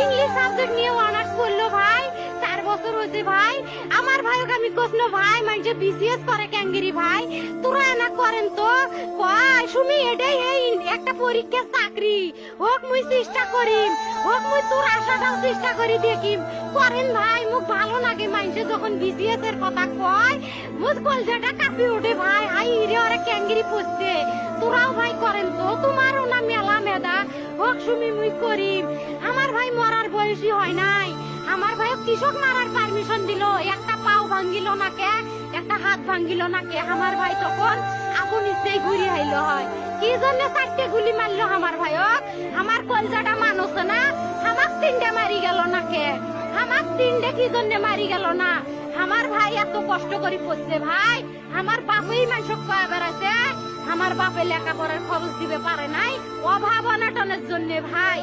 English subject নিয়ে honours করল ভাই, চার বছর হয়েছে ভাই। আমার ভাইকে আমি কষলো ভাই মানুষে বিসিএস করে ক্যাঙ্গেরি ভাই। তোরা না করেন তো, কয় শুনি এটাই এই একটা পরীক্ষা চাকরি। হোক মুই চেষ্টা করিম, হোক মুই তোর আশাটাও চেষ্টা করি দেখিম। করেন ভাই, মুখ ভালো লাগে মানুষে যখন বিসিএস এর কথা কয়। মুখ কলজাটা কাঁপি ওঠে ভাই। হাই রে ওরা ক্যাঙ্গেরি পড়ছে। তোরাও ভাই করেন তো, তোমারও না মেলা মেদা। হোক সুমি মুই করিম। আমার ভাই মরার বয়সী হয় নাই। আমার ভাই কৃষক মারার পারমিশন দিল। একটা পাও ভাঙ্গিল না কে একটা হাত ভাঙ্গিল না কে আমার ভাই তখন আপন ইচ্ছেই ঘুরি আইল হয়। কি জন্য চারটে গুলি মারলো আমার ভাইক? আমার কলজাটা মানুষ না। আমার তিনটে মারি গেল না কে আমার তিনটে কি জন্য মারি গেল না? আমার ভাই এত কষ্ট করে পড়ছে ভাই। আমার বাপই মানুষ কয়া বেড়াচ্ছে আমার বাপে লেখাপড়ার খরচ দিবে পারে নাই? অভাব অনাটনের জন্য ভাই।